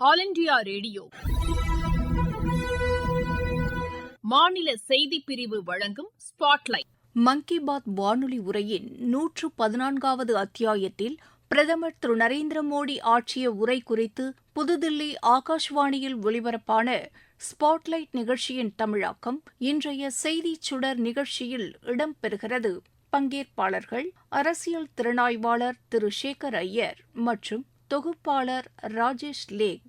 All India radio. மாநில செய்திப் பிரிவு வழங்கும் ஸ்பாட்லைட். மங்கி பாத் வானொலி உரையின் நூற்று பதினான்காவது அத்தியாயத்தில் பிரதமர் திரு நரேந்திர மோடி ஆற்றிய உரை குறித்து புதுதில்லி ஆகாஷ்வாணியில் ஒலிபரப்பான ஸ்பாட்லைட் நிகழ்ச்சியின் தமிழாக்கம் இன்றைய செய்திச் சுடர் நிகழ்ச்சியில் இடம்பெறுகிறது. பங்கேற்பாளர்கள் அரசியல் திறனாய்வாளர் திரு சேகர் ஐயர் மற்றும் தொகுப்பாளர் ராஜேஷ் லேக்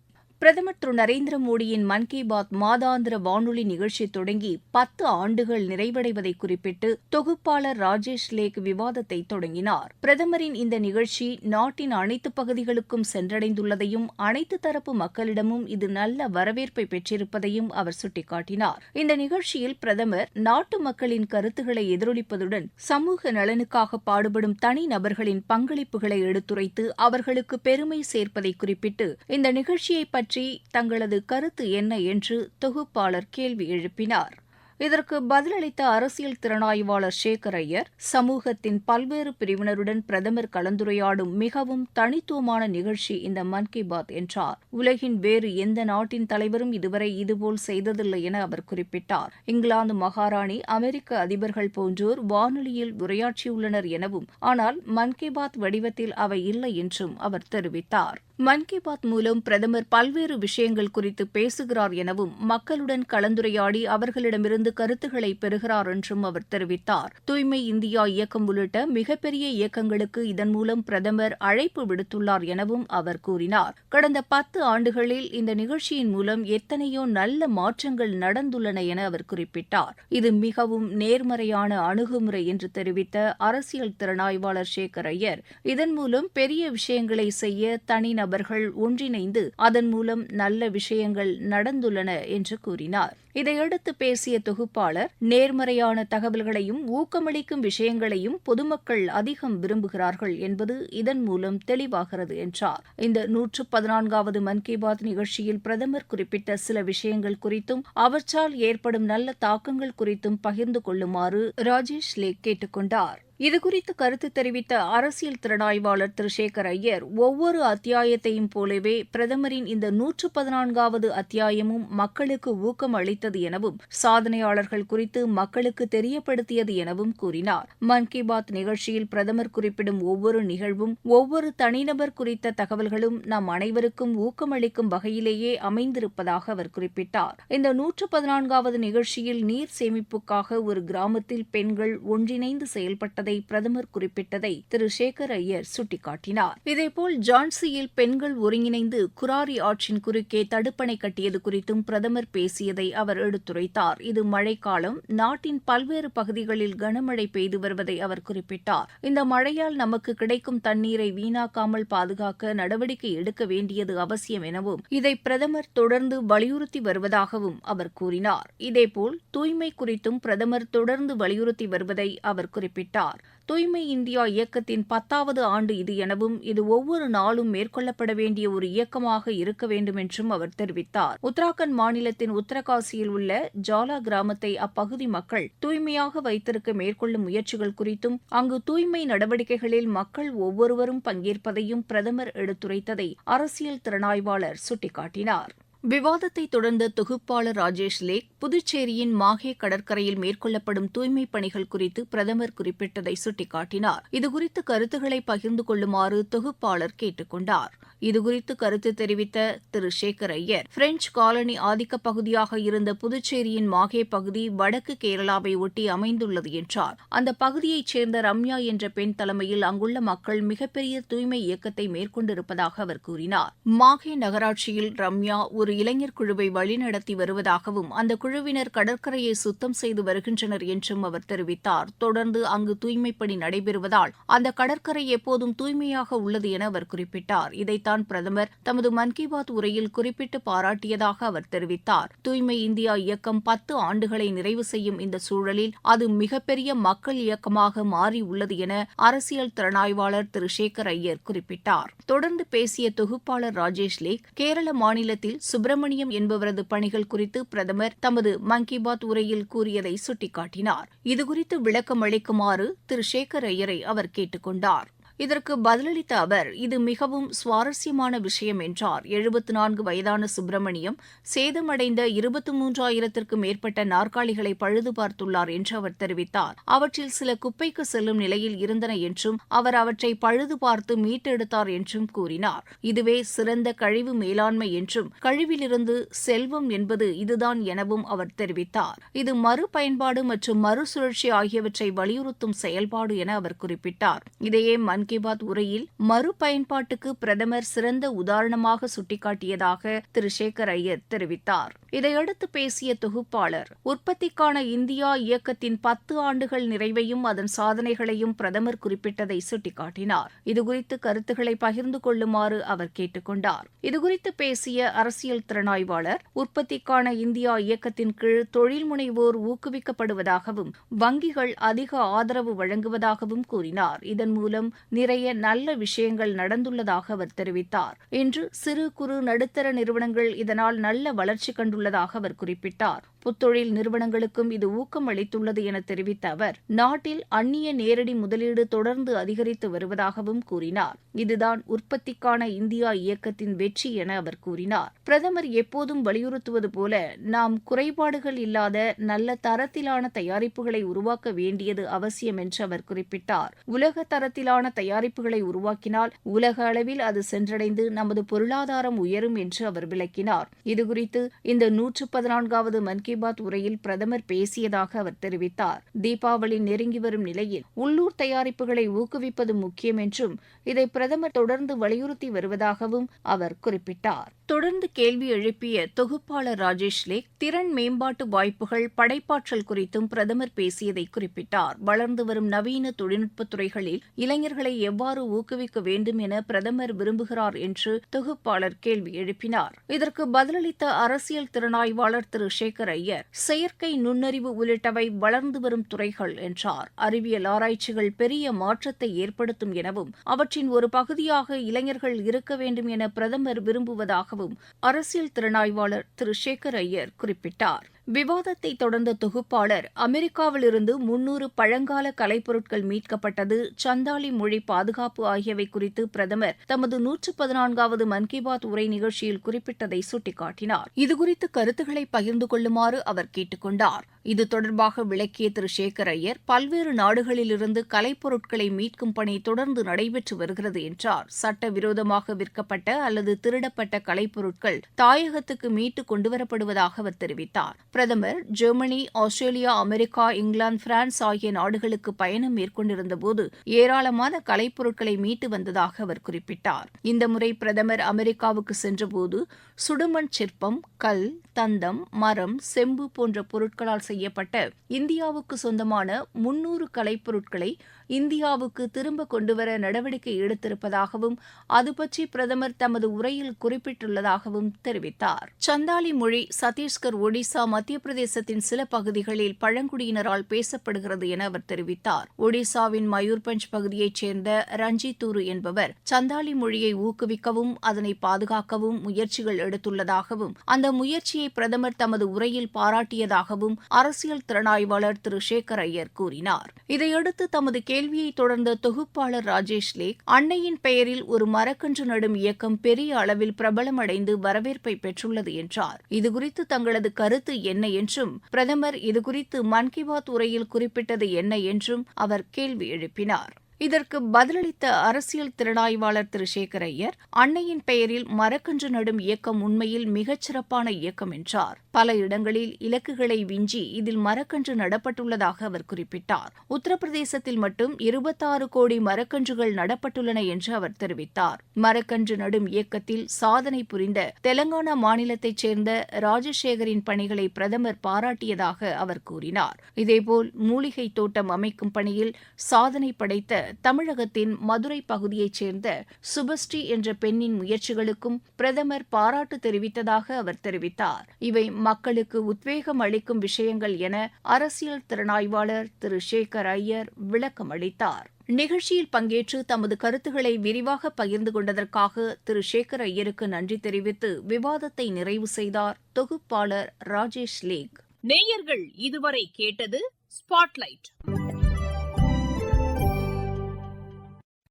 பிரதமர் திரு நரேந்திர மோடியின் மன் கி பாத் மாதாந்திர வானொலி நிகழ்ச்சி தொடங்கி பத்து ஆண்டுகள் நிறைவடைவதை குறிப்பிட்டு தொகுப்பாளர் ராஜேஷ் லேக் விவாதத்தை தொடங்கினார். பிரதமரின் இந்த நிகழ்ச்சி நாட்டின் அனைத்து பகுதிகளுக்கும் சென்றடைந்துள்ளதையும் அனைத்து தரப்பு மக்களிடமும் இது நல்ல வரவேற்பை பெற்றிருப்பதையும் அவர் சுட்டிக்காட்டினார். இந்த நிகழ்ச்சியில் பிரதமர் நாட்டு மக்களின் கருத்துக்களை எதிரொலிப்பதுடன் சமூக நலனுக்காக பாடுபடும் தனிநபர்களின் பங்களிப்புகளை எடுத்துரைத்து அவர்களுக்கு பெருமை சேர்ப்பதை குறிப்பிட்டு இந்த நிகழ்ச்சியை பற்றி தங்களது கருத்து என்ன என்று தொகுப்பாளர் கேள்வி எழுப்பினார். இதற்கு பதிலளித்த அரசியல் திறனாய்வாளர் சேகர் ஐயர் சமூகத்தின் பல்வேறு பிரிவினருடன் பிரதமர் கலந்துரையாடும் மிகவும் தனித்துவமான நிகழ்ச்சி இந்த மன் கி பாத் என்றார். உலகின் வேறு எந்த நாட்டின் தலைவரும் இதுவரை இதுபோல் செய்ததில்லை என அவர் குறிப்பிட்டார். இங்கிலாந்து மகாராணி அமெரிக்க அதிபர்கள் போன்றோர் வானொலியில் உரையாற்றியுள்ளனர் எனவும் ஆனால் மன் கி பாத் வடிவத்தில் அவை இல்லை என்றும் அவர் தெரிவித்தார். மன் கி பாத் மூலம் பிரதமர் பல்வேறு விஷயங்கள் குறித்து பேசுகிறார் எனவும் மக்களுடன் கலந்துரையாடி அவர்களிடமிருந்து கருத்துக்களை பெறுகிறார் என்றும் அவர் தெரிவித்தார். தூய்மை இந்தியா இயக்கம் உள்ளிட்ட மிகப்பெரிய இயக்கங்களுக்கு இதன் மூலம் பிரதமர் அழைப்பு விடுத்துள்ளார் எனவும் அவர் கூறினார். கடந்த பத்து ஆண்டுகளில் இந்த நிகழ்ச்சியின் மூலம் எத்தனையோ நல்ல மாற்றங்கள் நடந்துள்ளன என அவர் குறிப்பிட்டார். இது மிகவும் நேர்மறையான அணுகுமுறை என்று தெரிவித்த அரசியல் திறனாய்வாளர் சேகர் ஐயர் இதன் மூலம் பெரிய விஷயங்களை செய்ய தனிநபர்கள் ஒன்றிணைந்து அதன் மூலம் நல்ல விஷயங்கள் நடந்துள்ளன என்று கூறினார். இதையடுத்து பேசிய தொகுப்பாளர் நேர்மறையான தகவல்களையும் ஊக்கமளிக்கும் விஷயங்களையும் பொதுமக்கள் அதிகம் விரும்புகிறார்கள் என்பது இதன் மூலம் தெளிவாகிறது என்றார். இந்த நூற்று பதினான்காவது மன் கி பாத் நிகழ்ச்சியில் பிரதமர் குறிப்பிட்ட சில விஷயங்கள் குறித்தும் அவற்றால் ஏற்படும் நல்ல தாக்கங்கள் குறித்தும் பகிர்ந்து கொள்ளுமாறு ராஜேஷ் லே கேட்டுக்கொண்டார் இதுகுறித்து கருத்து தெரிவித்த அரசியல் திறனாய்வாளர் திரு சேகர் ஐயர் ஒவ்வொரு அத்தியாயத்தையும் போலவே பிரதமரின் இந்த நூற்று பதினான்காவது அத்தியாயமும் மக்களுக்கு ஊக்கம் அளித்தது எனவும் சாதனையாளர்கள் குறித்து மக்களுக்கு தெரியப்படுத்தியது எனவும் கூறினார். மன் கி பாத் நிகழ்ச்சியில் பிரதமர் குறிப்பிடும் ஒவ்வொரு நிகழ்வும் ஒவ்வொரு தனிநபர் குறித்த தகவல்களும் நம் அனைவருக்கும் ஊக்கமளிக்கும் வகையிலேயே அமைந்திருப்பதாக அவர் குறிப்பிட்டார். இந்த நூற்று பதினான்காவது நிகழ்ச்சியில் நீர் சேமிப்புக்காக ஒரு கிராமத்தில் பெண்கள் ஒன்றிணைந்து செயல்பட்டது இருப்பதை பிரதமர் குறிப்பிட்டதை திரு சேகர் ஐயர் சுட்டிக்காட்டினார். இதேபோல் ஜான்சியில் பெண்கள் ஒருங்கிணைந்து குராரி ஆற்றின் குறுக்கே தடுப்பணை கட்டியது குறித்தும் பிரதமர் பேசியதை அவர் எடுத்துரைத்தார். இது மழைக்காலம் நாட்டின் பல்வேறு பகுதிகளில் கனமழை பெய்து வருவதை அவர் குறிப்பிட்டார். இந்த மழையால் நமக்கு கிடைக்கும் தண்ணீரை வீணாக்காமல் பாதுகாக்க நடவடிக்கை எடுக்க வேண்டியது அவசியம் எனவும் இதை பிரதமர் தொடர்ந்து வலியுறுத்தி வருவதாகவும் அவர் கூறினார். இதேபோல் தூய்மை குறித்தும் பிரதமர் தொடர்ந்து வலியுறுத்தி வருவதை அவர் குறிப்பிட்டார். தூய்மை இந்தியா இயக்கத்தின் பத்தாவது ஆண்டு இது எனவும் இது ஒவ்வொரு நாளும் மேற்கொள்ளப்பட வேண்டிய ஒரு இயக்கமாக இருக்க வேண்டும் என்றும் அவர் தெரிவித்தார். உத்தராகண்ட் மாநிலத்தின் உத்தரகாசியில் உள்ள ஜாலா கிராமத்தை அப்பகுதி மக்கள் தூய்மையாக வைத்திருக்க மேற்கொள்ளும் முயற்சிகள் குறித்தும் அங்கு தூய்மை நடவடிக்கைகளில் மக்கள் ஒவ்வொருவரும் பங்கேற்பதையும் பிரதமர் எடுத்துரைத்ததை அரசியல் திறனாய்வாளர் சுட்டிக்காட்டினார். விவாதத்தை தொடர்ந்த தொகுப்பாளர் ராஜேஷ் லேக் புதுச்சேரியின் மாஹே கடற்கரையில் மேற்கொள்ளப்படும் தூய்மைப் பணிகள் குறித்து பிரதமர் குறிப்பிட்டதை சுட்டிக்காட்டினார். இதுகுறித்து கருத்துக்களை பகிர்ந்து கொள்ளுமாறு தொகுப்பாளர் கேட்டுக் கொண்டார். இதுகுறித்து கருத்து தெரிவித்த திரு. சேகர் ஐயர் பிரெஞ்சு காலனி ஆதிக்க பகுதியாக இருந்த புதுச்சேரியின் மாஹே பகுதி வடக்கு கேரளாவை ஒட்டி அமைந்துள்ளது என்றார். அந்த பகுதியைச் சேர்ந்த ரம்யா என்ற பெண் தலைமையில் அங்குள்ள மக்கள் மிகப்பெரிய தூய்மை இயக்கத்தை மேற்கொண்டிருப்பதாக அவர் கூறினார். மாஹே நகராட்சியில் ரம்யா ஒரு இளைஞர் குழுவை வழிநடத்தி வருவதாகவும் அந்த குழுவினர் கடற்கரையை சுத்தம் செய்து வருகின்றனர் என்றும் அவர் தெரிவித்தார். தொடர்ந்து அங்கு தூய்மைப்பணி நடைபெறுவதால் அந்த கடற்கரை எப்போதும் தூய்மையாக உள்ளது என அவர் குறிப்பிட்டார். இதைத்தான் பிரதமர் தமது மன் கி பாத் உரையில் குறிப்பிட்டு பாராட்டியதாக அவர் தெரிவித்தார். தூய்மை இந்தியா இயக்கம் பத்து ஆண்டுகளை நிறைவு செய்யும் இந்த சூழலில் அது மிகப்பெரிய மக்கள் இயக்கமாக மாறியுள்ளது என அரசியல் திறனாய்வாளர் திரு சேகர் ஐயர் குறிப்பிட்டார். தொடர்ந்து பேசிய தொகுப்பாளர் ராஜேஷ் லேக் கேரள மாநிலத்தில் சுப சுப்பிரமணியம் என்பவரது பணிகள் குறித்து பிரதமர் தமது மன் கி பாத் உரையில் கூறியதை சுட்டிக்காட்டினார். இதுகுறித்து விளக்கம் அளிக்குமாறு திரு சேகர் ஐயரை அவர் கேட்டுக் கொண்டார் இதற்கு பதிலளித்த அவர் இது மிகவும் சுவாரஸ்யமான விஷயம் என்றார். எழுபத்து நான்கு வயதான சுப்பிரமணியம் சேதமடைந்த இருபத்தி மூன்றாயிரத்திற்கும் மேற்பட்ட நாற்காலிகளை பழுது பார்த்துள்ளார் என்று அவர் தெரிவித்தார். அவற்றில் சில குப்பைக்கு செல்லும் நிலையில் இருந்தன என்றும் அவர் அவற்றை பழுது பார்த்து மீட்டெடுத்தார் என்றும் கூறினார். இதுவே சிறந்த கழிவு மேலாண்மை என்றும் கழிவிலிருந்து செல்வம் என்பது இதுதான் எனவும் அவர் தெரிவித்தார். இது மறுபயன்பாடு மற்றும் மறுசுழற்சி ஆகியவற்றை வலியுறுத்தும் செயல்பாடு என அவர் குறிப்பிட்டார். இதையே மன் கி பாத் உரையில் மறுபயன்பாட்டுக்கு பிரதமர் சிறந்த உதாரணமாக சுட்டிக்காட்டியதாக திரு சேகர் ஐயர் தெரிவித்தார். இதையடுத்து பேசிய தொகுப்பாளர் உற்பத்திக்கான இந்தியா இயக்கத்தின் பத்து ஆண்டுகள் நிறைவையும் அதன் சாதனைகளையும் பிரதமர் குறிப்பிட்டதை சுட்டிக்காட்டினார். இதுகுறித்து கருத்துக்களை பகிர்ந்து கொள்ளுமாறு அவர் கேட்டுக்கொண்டார். இதுகுறித்து பேசிய அரசியல் திறனாய்வாளர் உற்பத்திக்கான இந்தியா இயக்கத்தின் கீழ் தொழில் முனைவோர் ஊக்குவிக்கப்படுவதாகவும் வங்கிகள் அதிக ஆதரவு வழங்குவதாகவும் கூறினார். இதன் மூலம் நிறைய நல்ல விஷயங்கள் நடந்துள்ளதாக அவர் தெரிவித்தார். இன்று சிறு குறு நடுத்தர நிறுவனங்கள் இதனால் நல்ல வளர்ச்சி கண்டுள்ள உள்ளதாக அவர் குறிப்பிட்டார். புத்தொழில் நிறுவனங்களுக்கும் இது ஊக்கம் அளித்துள்ளது என தெரிவித்த அவர் நாட்டில் அந்நிய நேரடி முதலீடு தொடர்ந்து அதிகரித்து வருவதாகவும் கூறினார். இதுதான் உற்பத்திக்கான இந்தியா இயக்கத்தின் வெற்றி என அவர் கூறினார். பிரதமர் எப்போதும் வலியுறுத்துவது போல நாம் குறைபாடுகள் இல்லாத நல்ல தரத்திலான தயாரிப்புகளை உருவாக்க வேண்டியது அவசியம் என்று அவர் குறிப்பிட்டார். உலக தரத்திலான தயாரிப்புகளை உருவாக்கினால் உலக அளவில் அது சென்றடைந்து நமது பொருளாதாரம் உயரும் என்று அவர் விளக்கினார். இதுகுறித்து இந்த நூற்று பதினான்காவது மன் கி பாத் உரையில் பிரதமர் பேசியதாக அவர் தெரிவித்தார். தீபாவளி நெருங்கி வரும் நிலையில் உள்ளூர் தயாரிப்புகளை ஊக்குவிப்பது முக்கியம் என்றும் இதை பிரதமர் தொடர்ந்து வலியுறுத்தி வருவதாகவும் அவர் குறிப்பிட்டார். தொடர்ந்து கேள்வி எழுப்பிய தொகுப்பாளர் ராஜேஷ் லேக் திறன் மேம்பாட்டு வாய்ப்புகள் படைப்பாற்றல் குறித்தும் பிரதமர் பேசியதை குறிப்பிட்டார். வளர்ந்து வரும் நவீன தொழில்நுட்பத் துறைகளில் இளைஞர்களை எவ்வாறு ஊக்குவிக்க வேண்டும் என பிரதமர் விரும்புகிறார் என்று தொகுப்பாளர் கேள்வி எழுப்பினார். இதற்கு பதிலளித்த அரசியல் திறனாய்வாளர் திரு. சேகர் ஐயர் செயற்கை நுண்ணறிவு உள்ளிட்டவை வளர்ந்து வரும் துறைகள் என்றார். அறிவியல் ஆராய்ச்சிகள் பெரிய மாற்றத்தை ஏற்படுத்தும் எனவும் அவற்றின் ஒரு பகுதியாக இளைஞர்கள் இருக்க வேண்டும் என பிரதமர் விரும்புவதாக விரும்புவதாகவும் அரசியல் திறனாய்வாளர் திரு சேகர் ஐயர் குறிப்பிட்டார். விவாதத்தை தொடர்ந்த தொகுப்பாளர் அமெரிக்காவிலிருந்து முன்னூறு பழங்கால கலைப்பொருட்கள் மீட்கப்பட்டது சந்தாலி மொழி பாதுகாப்பு ஆகியவை குறித்து பிரதமர் தமது நூற்று பதினான்காவது மன் கி பாத் உரை நிகழ்ச்சியில் குறிப்பிட்டதை சுட்டிக்காட்டினார். இதுகுறித்து கருத்துக்களை பகிர்ந்து கொள்ளுமாறு அவர் கேட்டுக் கொண்டார் இது தொடர்பாக விளக்கிய திரு சேகர் ஐயர் பல்வேறு நாடுகளிலிருந்து கலைப்பொருட்களை மீட்கும் பணி தொடர்ந்து நடைபெற்று வருகிறது என்றார். சட்டவிரோதமாக விற்கப்பட்ட அல்லது திருடப்பட்ட கலைப்பொருட்கள் தாயகத்துக்கு மீட்டு கொண்டுவரப்படுவதாக அவர் தெரிவித்தார். பிரதமர் Germany Australia America England France ஆகிய நாடுகளுக்கு பயணம் மேற்கொண்டிருந்தபோது ஏராளமான கலைப்பொருட்களை மீட்டு வந்ததாக அவர் குறிப்பிட்டார். இந்த முறை பிரதமர் அமெரிக்காவுக்கு சென்றபோது சுடுமண் சிற்பம் கல் தந்தம் மரம் செம்பு போன்ற பொருட்களால் செய்யப்பட்ட இந்தியாவுக்கு சொந்தமான முன்னூறு கலைப்பொருட்களை இந்தியாவுக்கு திரும்ப கொண்டுவர நடவடிக்கை எடுத்திருப்பதாகவும் அதுபற்றி பிரதமர் தமது உரையில் குறிப்பிட்டுள்ளதாகவும் தெரிவித்தார். சந்தாலி மொழி சத்தீஸ்கர் ஒடிசா மத்திய பிரதேசத்தின் சில பகுதிகளில் பழங்குடியினரால் பேசப்படுகிறது என அவர் தெரிவித்தார். ஒடிசாவின் மயூர்பஞ்ச் பகுதியைச் சேர்ந்த ரஞ்சித்தூரு என்பவர் சந்தாலி மொழியை ஊக்குவிக்கவும் அதனை பாதுகாக்கவும் முயற்சிகள் எடுத்துள்ளதாகவும் அந்த முயற்சியை பிரதமர் தமது உரையில் பாராட்டியதாகவும் அரசியல் திறனாய்வாளர் திரு. சேகர் ஐயர் கூறினார். இதையடுத்து தமது கேள்வியை தொடர்ந்த தொகுப்பாளர் ராஜேஷ் லேக் அன்னையின் பெயரில் ஒரு மரக்கன்று நடும் இயக்கம் பெரிய அளவில் பிரபலமடைந்து வரவேற்பை பெற்றுள்ளது என்றார். இதுகுறித்து தங்களது கருத்து என்ன என்றும் பிரதமர் இதுகுறித்து மன் கி பாத் உரையில் குறிப்பிட்டது என்ன என்றும் அவர் கேள்வி எழுப்பினார். இதற்கு பதிலளித்த அரசியல் திறனாய்வாளர் திரு சேகர் ஐயர் அன்னையின் பெயரில் மரக்கன்று நடும் இயக்கம் உண்மையில் மிகச்சிறப்பான இயக்கம் என்றார். பல இடங்களில் இலக்குகளை விஞ்சி இதில் மரக்கன்று நடப்பட்டுள்ளதாக அவர் குறிப்பிட்டார். உத்தரப்பிரதேசத்தில் மட்டும் இருபத்தாறு கோடி மரக்கன்றுகள் நடப்பட்டுள்ளன என்று அவர் தெரிவித்தார். மரக்கன்று நடும் இயக்கத்தில் சாதனை புரிந்த தெலங்கானா மாநிலத்தைச் சேர்ந்த ராஜசேகரின் பணிகளை பிரதமர் பாராட்டியதாக அவர் கூறினார். இதேபோல் மூலிகை தோட்டம் அமைக்கும் பணியில் சாதனை படைத்த தமிழகத்தின் மதுரை பகுதியைச் சேர்ந்த சுபஸ்ரீ என்ற பெண்ணின் முயற்சிகளுக்கும் பிரதமர் பாராட்டு தெரிவித்ததாக அவர் தெரிவித்தார். இவை மக்களுக்கு உத்வேகம் அளிக்கும் விஷயங்கள் என அரசியல் திறனாய்வாளர் திரு சேகர் ஐயர் விளக்கம் அளித்தார். நிகழ்ச்சியில் பங்கேற்று தமது கருத்துக்களை விரிவாக பகிர்ந்து கொண்டதற்காக திரு சேகர் ஐயருக்கு நன்றி தெரிவித்து விவாதத்தை நிறைவு செய்தார் தொகுப்பாளர் ராஜேஷ் லேக். நேயர்கள் இதுவரை கேட்டது ஸ்பாட்லைட்.